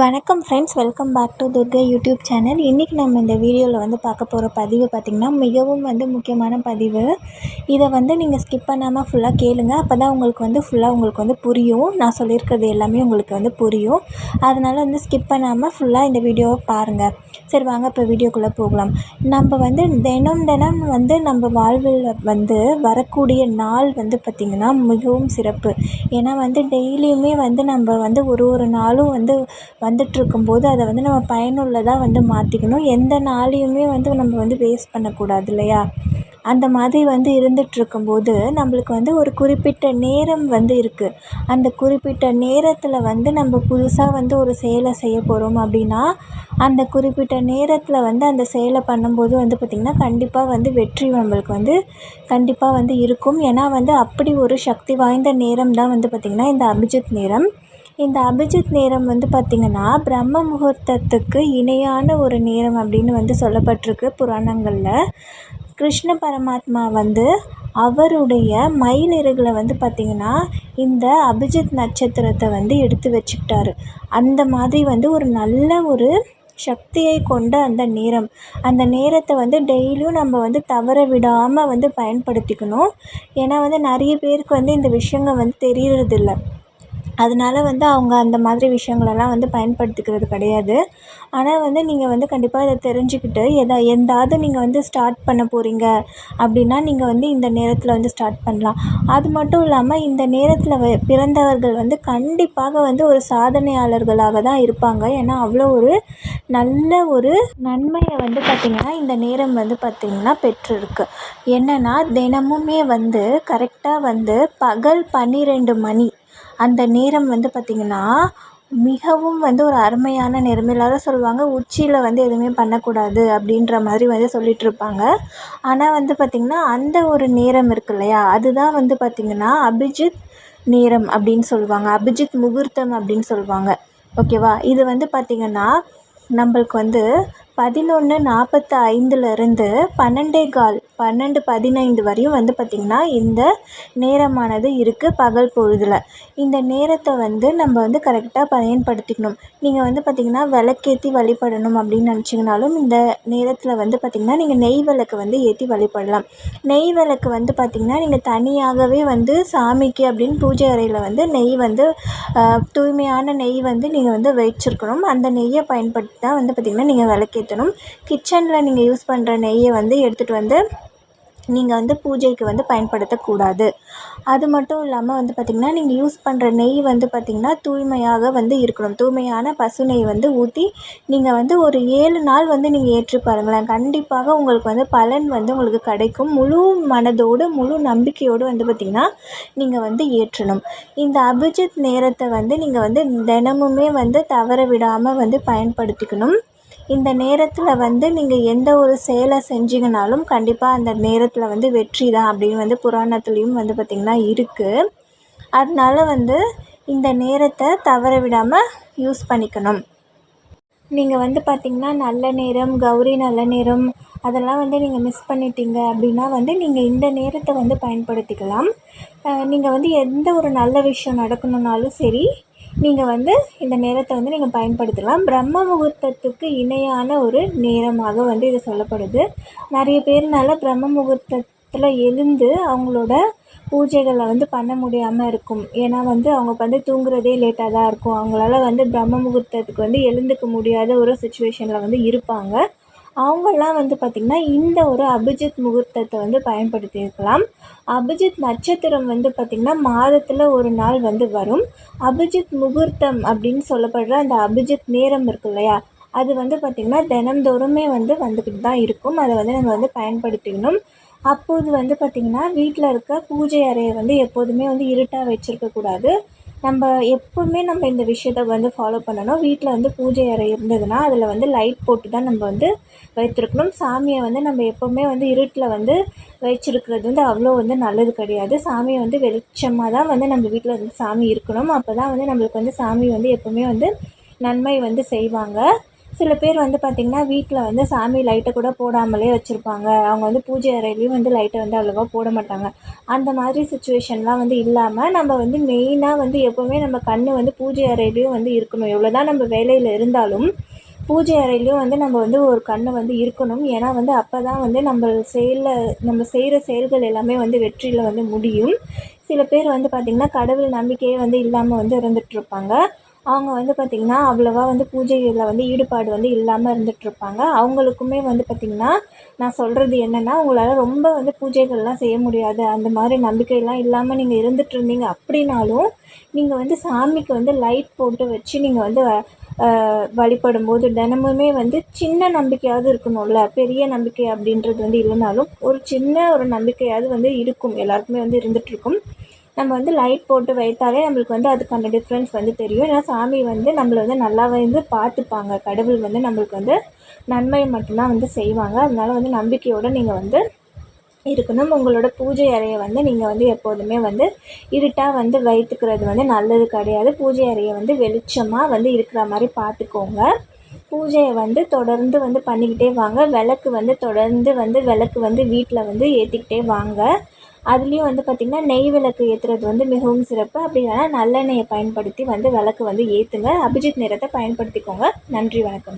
வணக்கம் friends welcome back to Durga YouTube channel இன்றைக்கி நம்ம இந்த வீடியோவில் வந்து பார்க்க போகிற பதிவு பார்த்திங்கன்னா மிகவும் வந்து முக்கியமான பதிவு. இதை வந்து நீங்கள் ஸ்கிப் பண்ணாமல் ஃபுல்லாக கேளுங்க. அப்போ தான் உங்களுக்கு வந்து ஃபுல்லாக உங்களுக்கு வந்து புரியும். நான் சொல்லியிருக்கிறது எல்லாமே உங்களுக்கு வந்து புரியும். அதனால் வந்து ஸ்கிப் பண்ணாமல் ஃபுல்லாக இந்த வீடியோவை பாருங்கள் சரி வாங்க இப்போ வீடியோக்குள்ளே போகலாம். நம்ம வந்து தினம் தினம் வந்து நம்ம வாழ்வில் வந்து வரக்கூடிய நாள் வந்து பார்த்திங்கன்னா மிகவும் சிறப்பு. ஏன்னா வந்து டெய்லியுமே வந்து நம்ம வந்து ஒரு ஒரு நாளும் வந்து வந்துகிட்ருக்கும்போது அதை வந்து நம்ம பயனுள்ளதாக வந்து மாற்றிக்கணும் எந்த நாளையுமே வந்து நம்ம வந்து வேஸ்ட் பண்ணக்கூடாது இல்லையா? அந்த மாதிரி வந்து இருந்துகிட்ருக்கும்போது நம்மளுக்கு வந்து ஒரு குறிப்பிட்ட நேரம் வந்து இருக்குது அந்த குறிப்பிட்ட நேரத்தில் வந்து நம்ம புதுசாக வந்து ஒரு செயலை செய்ய போகிறோம் அப்படின்னா அந்த குறிப்பிட்ட நேரத்தில் வந்து அந்த செயலை பண்ணும்போது வந்து பார்த்திங்கன்னா கண்டிப்பாக வந்து வெற்றி நம்மளுக்கு வந்து கண்டிப்பாக வந்து இருக்கும். ஏன்னா வந்து அப்படி ஒரு சக்தி வாய்ந்த நேரம் தான் வந்து பார்த்திங்கன்னா இந்த அபிஜித் நேரம். இந்த அபிஜித் நேரம் வந்து பார்த்திங்கன்னா பிரம்ம முகூர்த்தத்துக்கு இணையான ஒரு நேரம் அப்படின்னு வந்து சொல்லப்பட்டிருக்கு புராணங்களில். கிருஷ்ண பரமாத்மா வந்து அவருடைய மயிலிறகில் வந்து பார்த்திங்கன்னா இந்த அபிஜித் நட்சத்திரத்தை வந்து எடுத்து வச்சுக்கிட்டாரு. அந்த மாதிரி வந்து ஒரு நல்ல ஒரு சக்தியை கொண்ட அந்த நேரம். அந்த நேரத்தை வந்து டெய்லியும் நம்ம வந்து தவற விடாமல் வந்து பயன்படுத்திக்கணும். ஏன்னா வந்து நிறைய பேருக்கு வந்து இந்த விஷயங்கள் வந்து தெரியறதில்ல. அதனால வந்து அவங்க அந்த மாதிரி விஷயங்களெல்லாம் வந்து பயன்படுத்திக்கிறது கிடையாது. ஆனால் வந்து நீங்கள் வந்து கண்டிப்பாக இதை தெரிஞ்சுக்கிட்டு எதா எந்தாவது நீங்கள் வந்து ஸ்டார்ட் பண்ண போகிறீங்க அப்படின்னா நீங்கள் வந்து இந்த நேரத்தில் வந்து ஸ்டார்ட் பண்ணலாம். அது மட்டும் இல்லாமல் இந்த நேரத்தில் வ பிறந்தவர்கள் வந்து கண்டிப்பாக வந்து ஒரு சாதனையாளர்களாக தான் இருப்பாங்க. ஏன்னா அவ்வளோ ஒரு நல்ல ஒரு நன்மையை வந்து பார்த்திங்கன்னா இந்த நேரம் வந்து பார்த்திங்கன்னா பெற்றிருக்கு. என்னென்னா தினமுமே வந்து கரெக்டாக வந்து பகல் பன்னிரெண்டு மணி அந்த நேரம் வந்து பார்த்திங்கன்னா மிகவும் வந்து ஒரு அருமையான நேரம். எல்லோரும் சொல்லுவாங்க உச்சியில் வந்து எதுவுமே பண்ணக்கூடாது அப்படின்ற மாதிரி வந்து சொல்லிகிட்ருப்பாங்க ஆனால் வந்து பார்த்திங்கன்னா அந்த ஒரு நேரம் இருக்கு இல்லையா? அதுதான் வந்து பார்த்திங்கன்னா அபிஜித் நேரம் அப்படின்னு சொல்லுவாங்க. அபிஜித் முகூர்த்தம் அப்படின்னு சொல்லுவாங்க. ஓகேவா? இது வந்து பார்த்திங்கன்னா நம்மளுக்கு வந்து பதினொன்று நாற்பத்து ஐந்துலேருந்து பன்னெண்டே கால் பன்னெண்டு பதினைந்து வரையும் வந்து பார்த்திங்கன்னா இந்த நேரமானது இருக்குது பகல் பொழுதில். இந்த நேரத்தை வந்து நம்ம வந்து கரெக்டாக பயன்படுத்திக்கணும். நீங்கள் வந்து பார்த்திங்கன்னா விளக்கேற்றி வழிபடணும் அப்படின்னு நினச்சிங்கனாலும் இந்த நேரத்தில் வந்து பார்த்திங்கன்னா நீங்கள் நெய் விளக்கு வந்து ஏற்றி வழிபடலாம். நெய் விளக்கு வந்து பார்த்திங்கன்னா நீங்கள் தனியாகவே வந்து சாமிக்கு அப்படின்னு பூஜை அறையில் வந்து நெய் வந்து தூய்மையான நெய் வந்து நீங்கள் வந்து வச்சிருக்கணும். அந்த நெய்யை பயன்படுத்தி தான் வந்து பார்த்திங்கன்னா நீங்கள் விளக்கே சேர்த்தணும் கிச்சனில் நீங்கள் யூஸ் பண்ணுற நெய்யை வந்து எடுத்துகிட்டு வந்து நீங்கள் வந்து பூஜைக்கு வந்து பயன்படுத்தக்கூடாது. அது மட்டும் இல்லாமல் வந்து பார்த்திங்கன்னா நீங்கள் யூஸ் பண்ணுற நெய் வந்து பார்த்திங்கன்னா தூய்மையாக வந்து இருக்கணும். தூய்மையான பசு நெய் வந்து ஊற்றி நீங்கள் வந்து ஒரு ஏழு நாள் வந்து நீங்கள் ஏற்றி பாருங்களேன். கண்டிப்பாக உங்களுக்கு வந்து பலன் வந்து உங்களுக்கு கிடைக்கும். முழு மனதோடு முழு நம்பிக்கையோடு வந்து பார்த்திங்கன்னா நீங்கள் வந்து ஏற்றணும். இந்த அபிஜித் நேரத்தை வந்து நீங்கள் வந்து தினமுமே வந்து தவற விடாமல் வந்து பயன்படுத்திக்கணும். இந்த நேரத்தில் வந்து நீங்கள் எந்த ஒரு செயலை செஞ்சீங்கனாலும் கண்டிப்பாக அந்த நேரத்தில் வந்து வெற்றி தான் அப்படின்னு வந்து புராணத்துலேயும் வந்து பார்த்திங்கன்னா இருக்குது அதனால வந்து இந்த நேரத்தை தவற விடாமல் யூஸ் பண்ணிக்கணும். நீங்கள் வந்து பார்த்திங்கன்னா நல்ல நேரம் கௌரி நல்ல நேரம் அதெல்லாம் வந்து நீங்கள் மிஸ் பண்ணிட்டீங்க அப்படின்னா வந்து நீங்கள் இந்த நேரத்தை வந்து பயன்படுத்திக்கலாம். நீங்கள் வந்து எந்த ஒரு நல்ல விஷயம் நடக்கணுன்னாலும் சரி நீங்கள் வந்து இந்த நேரத்தை வந்து நீங்கள் பயன்படுத்தலாம். பிரம்ம முகூர்த்தத்துக்கு இணையான ஒரு நேரமாக வந்து இது சொல்லப்படுது. நிறைய பேர்னால பிரம்ம முகூர்த்தத்தில் எழுந்து அவங்களோட பூஜைகளை வந்து பண்ண முடியாமல் இருக்கும். ஏன்னா வந்து அவங்க வந்து தூங்குறதே லேட்டாக தான் இருக்கும். அவங்களால வந்து பிரம்ம முகூர்த்தத்துக்கு வந்து எழுந்துக்க முடியாத ஒரு சுச்சுவேஷனில் வந்து இருப்பாங்க. அவங்கெல்லாம் வந்து பார்த்திங்கன்னா இந்த ஒரு அபிஜித் முகூர்த்தத்தை வந்து பயன்படுத்தியிருக்கலாம். அபிஜித் நட்சத்திரம் வந்து பார்த்திங்கன்னா மாதத்தில் ஒரு நாள் வந்து வரும். அபிஜித் முகூர்த்தம் அப்படின்னு சொல்லப்படுற அந்த அபிஜித் நேரம் இருக்கு இல்லையா? அது வந்து பார்த்திங்கன்னா தினந்தோறுமே வந்து வந்துக்கிட்டு தான் இருக்கும். அதை வந்து நம்ம வந்து பயன்படுத்திக்கணும் அப்போது வந்து பார்த்திங்கன்னா வீட்டில் இருக்க பூஜை அறையை வந்து எப்போதுமே வந்து இருட்டாக வச்சுருக்கக்கூடாது நம்ம எப்போவுமே நம்ம இந்த விஷயத்த வந்து ஃபாலோ பண்ணணும். வீட்டில் வந்து பூஜை அறை இருந்ததுன்னா அதில் வந்து லைட் போட்டு தான் நம்ம வந்து வைத்திருக்கணும். சாமியை வந்து நம்ம எப்போவுமே வந்து இருட்டில் வந்து வச்சிருக்கிறது வந்து அவ்வளோ வந்து நல்லது கிடையாது. சாமியை வந்து வெளிச்சமாக தான் வந்து நம்ம வீட்டில் வந்து சாமி இருக்கணும். அப்போ தான் வந்து நம்மளுக்கு வந்து சாமி வந்து எப்போவுமே வந்து நன்மை வந்து செய்வாங்க. சில பேர் வந்து பார்த்திங்கன்னா வீட்டில் வந்து சாமி லைட்டை கூட போடாமலே வச்சுருப்பாங்க. அவங்க வந்து பூஜை அறையிலையும் வந்து லைட்டை வந்து அவ்வளோவா போட மாட்டாங்க. அந்த மாதிரி சுச்சுவேஷன்லாம் வந்து இல்லாமல் நம்ம வந்து மெயினாக வந்து எப்போவுமே நம்ம கண் வந்து பூஜை அறையிலையும் வந்து இருக்கணும். எவ்வளோ தான் நம்ம வேலையில் இருந்தாலும் பூஜை அறையிலையும் வந்து நம்ம வந்து ஒரு கண் வந்து இருக்கணும். ஏன்னா வந்து அப்போ தான் வந்து நம்ம செயலில் நம்ம செய்கிற செயல்கள் எல்லாமே வந்து வெற்றியில் வந்து முடியும். சில பேர் வந்து பார்த்திங்கன்னா கடவுள் நம்பிக்கையே வந்து இல்லாமல் வந்து இருந்துகிட்ருப்பாங்க அவங்க வந்து பார்த்திங்கன்னா அவ்வளோவா வந்து பூஜைகளில் வந்து ஈடுபாடு வந்து இல்லாமல் இருந்துகிட்ருப்பாங்க அவங்களுக்குமே வந்து பார்த்திங்கன்னா நான் சொல்கிறது என்னென்னா உங்களால் ரொம்ப வந்து பூஜைகள்லாம் செய்ய முடியாது. அந்த மாதிரி நம்பிக்கையெல்லாம் இல்லாமல் நீங்கள் இருந்துகிட்டு இருந்தீங்க அப்படின்னாலும் நீங்கள் வந்து சாமிக்கு வந்து லைட் போட்டு வச்சு நீங்கள் வந்து வழிபடும் போது தினமுமே வந்து சின்ன நம்பிக்கையாவது இருக்கணும்ல. பெரிய நம்பிக்கை அப்படின்றது வந்து இல்லைனாலும் ஒரு சின்ன ஒரு நம்பிக்கையாவது வந்து இருக்கும். எல்லாருக்குமே வந்து இருந்துகிட்ருக்கும் நம்ம வந்து லைட் போட்டு வைத்தாலே நம்மளுக்கு வந்து அதுக்கான டிஃப்ரென்ஸ் வந்து தெரியும். ஏன்னா சாமி வந்து நம்மளை வந்து நல்லா வந்து பார்த்துப்பாங்க. கடவுள் வந்து நம்மளுக்கு வந்து நன்மை மட்டும்தான் வந்து செய்வாங்க. அதனால வந்து நம்பிக்கையோடு நீங்கள் வந்து இருக்கணும். உங்களோட பூஜை அறையை வந்து நீங்கள் வந்து எப்போதுமே வந்து இருட்டாக வந்து வைத்துக்கிறது வந்து நல்லது கிடையாது. பூஜை அறையை வந்து வெளிச்சமாக வந்து இருக்கிற மாதிரி பார்த்துக்கோங்க. பூஜையை வந்து தொடர்ந்து வந்து பண்ணிக்கிட்டே வாங்க. விளக்கு வந்து தொடர்ந்து வந்து விளக்கு வந்து வீட்டில் வந்து ஏற்றிக்கிட்டே வாங்க. அதுலேயும் வந்து பார்த்திங்கன்னா நெய் விளக்கு ஏற்றுறது வந்து மிகவும் சிறப்பு. அப்படி இல்லைனா நல்லெண்ணெயை பயன்படுத்தி வந்து விளக்கு வந்து ஏற்றுங்க அபிஜித் நிறத்தை பயன்படுத்திக்கோங்க. நன்றி வணக்கம்.